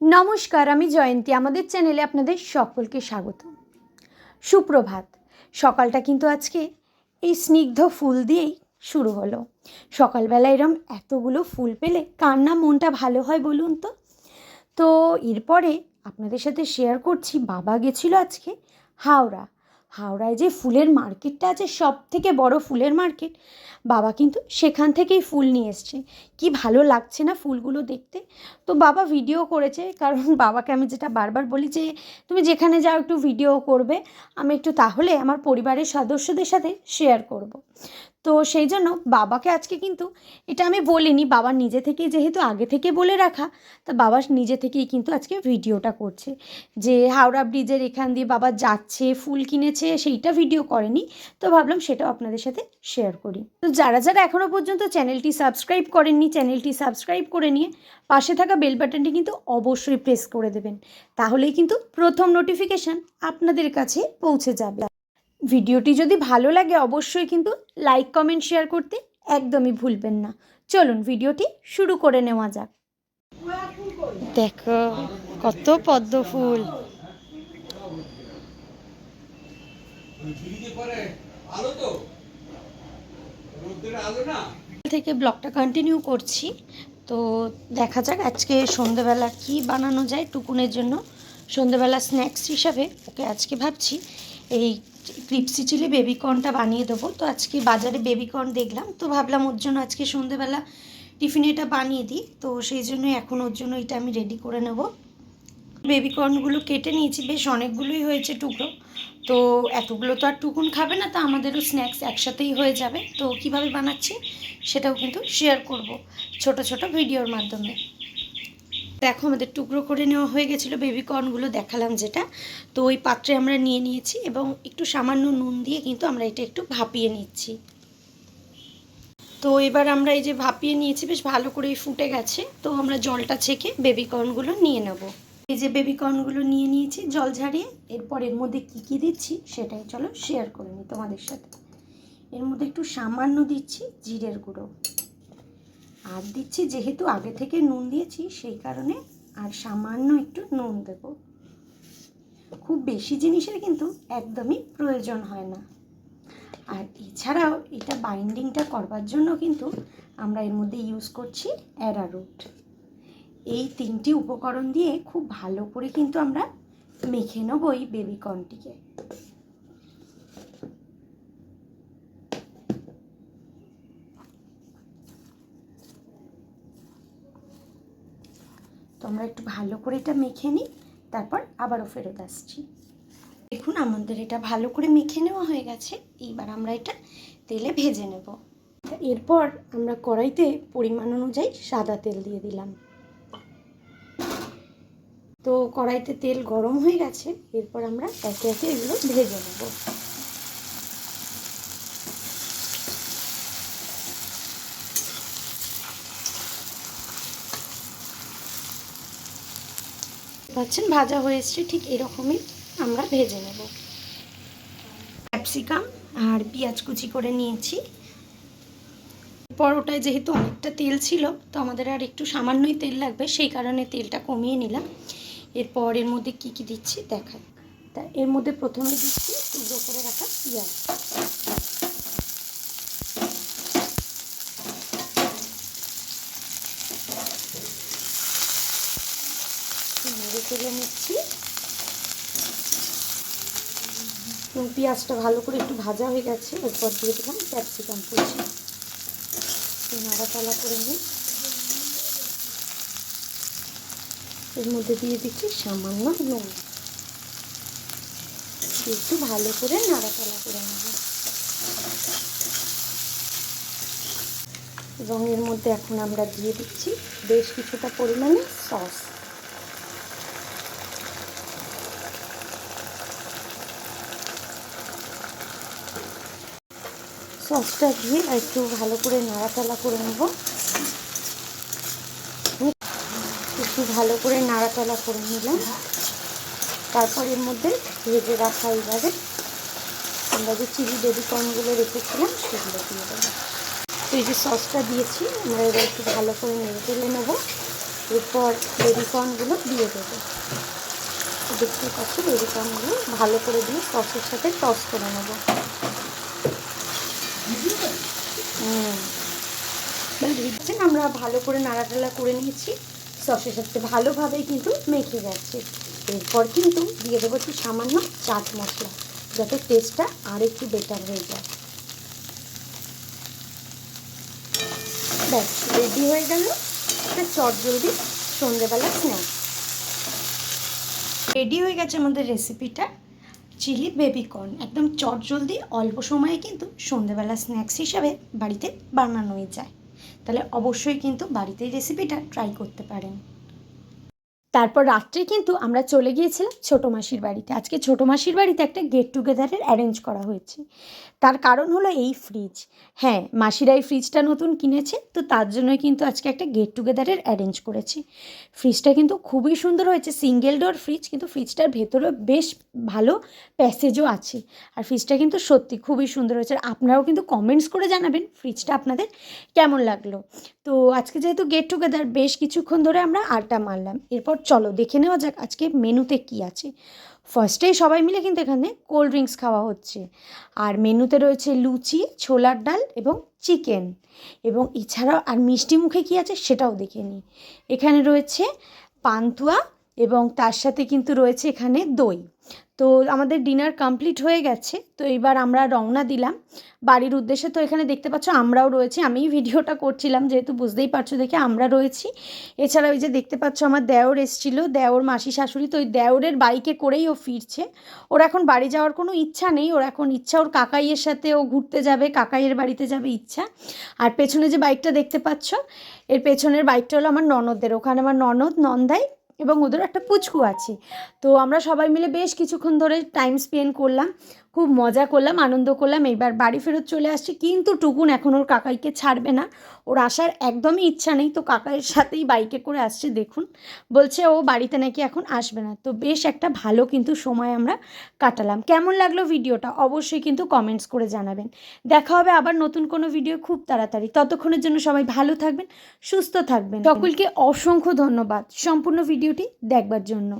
নমস্কার, আমি জয়ন্তী। আমাদের চ্যানেলে আপনাদের সকলকে স্বাগত সুপ্রভাত। সকালটা কিন্তু আজকে এই স্নিগ্ধ ফুল দিয়েই শুরু হলো। সকালবেলা এরম এতগুলো ফুল পেলে কার না মনটা ভালো হয় বলুন তো? তো এরপরে আপনাদের সাথে শেয়ার করছি, বাবা গেছিল আজকে হাওড়া। হাওড়ায় যে ফুলের মার্কেটটা আছে সব থেকে বড় ফুলের মার্কেট, বাবা কিন্তু সেখান থেকেই ফুল নিয়ে এসছে কি ভালো লাগছে না ফুলগুলো দেখতে তো বাবা ভিডিও করেছে, কারণ বাবাকে আমি যেটা বারবার বলি যে, তুমি যেখানে যাও একটু ভিডিও করবে, আমি একটু তাহলে আমার পরিবারের সদস্যদের সাথে শেয়ার করব। তো সেই জন্য বাবাকে আজকে কিন্তু এটা আমি বলিনি, বাবা নিজে থেকেই যেহেতু আগে থেকে বলে রাখা, তা বাবা নিজে থেকেই কিন্তু আজকে ভিডিওটা করছে। যে হাওড়া ব্রিজের এখান দিয়ে বাবা যাচ্ছে, ফুল কিনেছে, সেইটা ভিডিও করেনি, তো ভাবলাম সেটাও আপনাদের সাথে শেয়ার করি। তো যারা যারা এখনও পর্যন্ত চ্যানেলটি সাবস্ক্রাইব করেননি, চ্যানেলটি সাবস্ক্রাইব করে নিয়ে পাশে থাকা বেল বাটনটি কিন্তু অবশ্যই প্রেস করে দেবেন, তাহলেই কিন্তু প্রথম নোটিফিকেশান আপনাদের কাছে পৌঁছে যাবে। ভিডিওটি যদি ভালো লাগে অবশ্যই কিন্তু লাইক কমেন্ট শেয়ার করতে একদমই ভুলবেন না। চলুন ভিডিওটি শুরু করে নেওয়া যাক। দেখো, কত পদ্ম ফুল। থেকে ব্লগটা কন্টিনিউ করছি। তো দেখা যাক আজকে সন্ধেবেলা কি বানানো যায় টুকুনের জন্য। সন্ধেবেলা স্ন্যাক্স হিসাবে, ওকে আজকে ভাবছি, এই ক্রিপসি চিলি বেবিকর্নটা বানিয়ে দেবো। তো আজকে বাজারে বেবিকর্ন দেখলাম, তো ভাবলাম ওর জন্য আজকে সন্ধেবেলা টিফিনে এটা বানিয়ে দিই। তো সেই জন্য এখন ওর জন্য এটা আমি রেডি করে নেব। বেবিকর্নগুলো কেটে নিয়েছি, বেশ অনেকগুলোই হয়েছে টুকরো। তো এতগুলো তো আর টুকুন খাবে না, তো আমাদেরও স্ন্যাক্স একসাথেই হয়ে যাবে। তো কীভাবে বানাচ্ছি সেটাও কিন্তু শেয়ার করব ছোট ছোট ভিডিওর মাধ্যমে। দেখো আমাদের টুকরো করে নেওয়া হয়ে গেছিল বেবিকর্নগুলো দেখালাম যেটা। তো ওই পাত্রে আমরা নিয়ে নিয়েছি এবং একটু সামান্য নুন দিয়ে কিন্তু আমরা এটা একটু ভাপিয়ে নিচ্ছি। তো এবার আমরা এই যে ভাপিয়ে নিয়েছি, বেশ ভালো করে ফুটে গেছে। তো আমরা জলটা ছেঁকে বেবিকর্নগুলো নিয়ে নেব। এই যে বেবিকর্নগুলো নিয়ে নিয়েছি, জল ঝারিয়ে এরপর এর মধ্যে কী কী দিচ্ছি সেটাই চলো শেয়ার করে নিই তোমাদের সাথে। এর মধ্যে একটু সামান্য দিচ্ছি জিরের গুঁড়ো। আর দিচ্ছি, যেহেতু আগে থেকে নুন দিয়েছি, সেই কারণে আর সামান্য একটু নুন দেব। খুব বেশি জিনিসের কিন্তু একদমই প্রয়োজন হয় না। আর এছাড়াও এটা বাইন্ডিংটা করবার জন্য কিন্তু আমরা এর মধ্যে ইউজ করছি অ্যারারুট এই তিনটি উপকরণ দিয়ে খুব ভালো করে কিন্তু আমরা মেখে নেব এই বেবিকর্নটিকে তো আমরা একটু ভালো করে এটা মেখে নিই, তারপর আবারও ফেরত আসছি। দেখুন, আমাদের এটা ভালো করে মেখে নেওয়া হয়ে গেছে। এইবার আমরা এটা তেলে ভেজে নেব। এরপর আমরা কড়াইতে পরিমাণ অনুযায়ী সাদা তেল দিয়ে দিলাম। তো কড়াইতে তেল গরম হয়ে গেছে, এরপর আমরা একে একে এগুলো ভেজে নেব। পাচ্ছেন, ভাজা হয়ে এসছে, ঠিক এরকমই আমরা ভেজে নেব। ক্যাপসিকাম আর পেঁয়াজ কুচি করে নিয়েছি। পরোটায় যেহেতু অনেকটা তেল ছিল, তো আমাদের আর একটু সামান্যই তেল লাগবে, সেই কারণে তেলটা কমিয়ে নিলাম। এরপর এর মধ্যে কি কি দিচ্ছি, দেখাই। তা এর মধ্যে প্রথমে দিচ্ছি টুকরো করে রাখা পেঁয়াজ। নেড়ে চেড়ে নিচ্ছি। এবং পেঁয়াজটা ভালো করে একটু ভাজা হয়ে গেছে এরপর দিয়ে দিলাম ক্যাপসিকাম কুচি। নাড়াচালা করে নিই। এর মধ্যে দিয়ে দিচ্ছি সামান্য নুন। একটু ভালো করে নাড়াচালা করে নেব। এবং এর মধ্যে এখন আমরা দিয়ে দিচ্ছি বেশ কিছুটা পরিমাণে সস। সসটা দিয়ে একটু ভালো করে নাড়াচালা করে নেব। একটু ভালো করে নাড়াচালা করে নিলাম। তারপর এর মধ্যে ভেজে রাখা এইভাবে আমরা যে চিলি বেবি কর্নগুলো রেখেছিলাম সেগুলো দিয়ে দেবো। এই যে সসটা দিয়েছি, আমরা এবার একটু ভালো করে নেড়ে চেলে নেব। এরপর বেবিকর্নগুলো দিয়ে দেবো। দেখতে পাচ্ছি বেবিকর্নগুলো ভালো করে দিয়ে সসের সাথে টস করে নেব। দেখছেন আমরা ভালো করে নাড়াটালা করে নিয়েছি। সসের সাথে ভালোভাবে কিন্তু মেখে যাচ্ছে। এরপর কিন্তু দিয়ে দেবো একটু সামান্য চাট মশলা, যাতে টেস্টটা আর একটু বেটার হয়ে যায়। ব্যাস রেডি হয়ে গেল একটা চট জলদি সন্ধেবেলা স্ন্যাক্স রেডি হয়ে গেছে আমাদের রেসিপিটা চিলি বেবিকর্ন একদম চট জলদি অল্প সময়ে কিন্তু সন্ধেবেলা স্ন্যাক্স হিসাবে বাড়িতে বানানোই যায়। তাহলে অবশ্যই কিন্তু বাড়িতে রেসিপিটা ট্রাই করতে পারেন। তারপর রাত্রে কিন্তু আমরা চলে গিয়েছিলাম ছোটো মাসির বাড়িতে। আজকে ছোটো মাসির বাড়িতে একটা গেট টুগেদারের অ্যারেঞ্জ করা হয়েছে। তার কারণ হলো এই ফ্রিজ হ্যাঁ মাসিরা এই ফ্রিজটা নতুন কিনেছে, তো তার জন্যই কিন্তু আজকে একটা গেট টুগেদারের অ্যারেঞ্জ করেছে। ফ্রিজটা কিন্তু খুবই সুন্দর হয়েছে সিঙ্গেল ডোর ফ্রিজ কিন্তু ফ্রিজটার ভেতরে বেশ ভালো প্যাসেজও আছে। আর ফ্রিজটা কিন্তু সত্যি খুবই সুন্দর হয়েছে। আর আপনারাও কিন্তু কমেন্টস করে জানাবেন ফ্রিজটা আপনাদের কেমন লাগল। তো আজকে যেহেতু গেট টুগেদার বেশ কিছুক্ষণ ধরে আমরা আড্ডা মারলাম। এরপর চলো দেখে নেওয়া যাক আজকে মেনুতে কি আছে। ফার্স্টেই সবাই মিলে কিন্তু এখানে কোল্ড ড্রিঙ্কস খাওয়া হচ্ছে। আর মেনুতে রয়েছে লুচি, ছোলার ডাল এবং চিকেন। এবং এছাড়াও আর মিষ্টি মুখে কি আছে সেটাও দেখে নিই। এখানে রয়েছে পান্তুয়া এবং তার সাথে কিন্তু রয়েছে এখানে দই। তো আমাদের ডিনার কমপ্লিট হয়ে গেছে। তো এবার আমরা রওনা দিলাম। বাড়ির উদ্দেশ্যে তো এখানে দেখতে পাচ্ছ আমরাও রয়েছি। আমি ভিডিওটা করছিলাম, যেহেতু বুঝতেই পারছ দেখে আমরা রয়েছি। এছাড়া ওই যে দেখতে পাচ্ছ আমার দেওর এসেছিল, দেওর মাসি শাশুড়ি। তো ওই দেওরের বাইকে করেই ও ফিরছে। ওর এখন বাড়ি যাওয়ার কোনো ইচ্ছা নেই, ওর এখন ইচ্ছা ওর কাকাইয়ের সাথে ও ঘুরতে যাবে, কাকাইয়ের বাড়িতে যাবে ইচ্ছা। আর পেছনে যে বাইকটা দেখতে পাচ্ছ, এর পেছনের বাইকটা হলো আমার ননদের। ওখানে আমার ননদ, নন্দাই এবং ওদের একটা পুচকু আছে। তো আমরা সবাই মিলে বেশ কিছুক্ষণ ধরে টাইম স্পেন্ড করলাম, খুব মজা করলাম, আনন্দ করলাম। এইবার বাড়ি ফেরত চলে আসছি। কিন্তু টুকুন এখন ওর কাকাইকে ছাড়বে না। ওর আসার একদমই ইচ্ছা নেই। তো কাকাইয়ের সাথেই বাইকে করে আসছে, দেখুন। বলছে, ও বাড়িতে নাকি এখন আসবে না। তো বেশ একটা ভালো কিন্তু সময় আমরা কাটালাম। কেমন লাগল ভিডিওটা? অবশ্যই কিন্তু কমেন্টস করে জানাবেন। দেখা হবে আবার নতুন কোনো ভিডিও খুব তাড়াতাড়ি। ততক্ষণের জন্য সবাই ভালো থাকবেন, সুস্থ থাকবেন। সকলকে অসংখ্য ধন্যবাদ। সম্পূর্ণ ভিডিওটি দেখবার জন্য।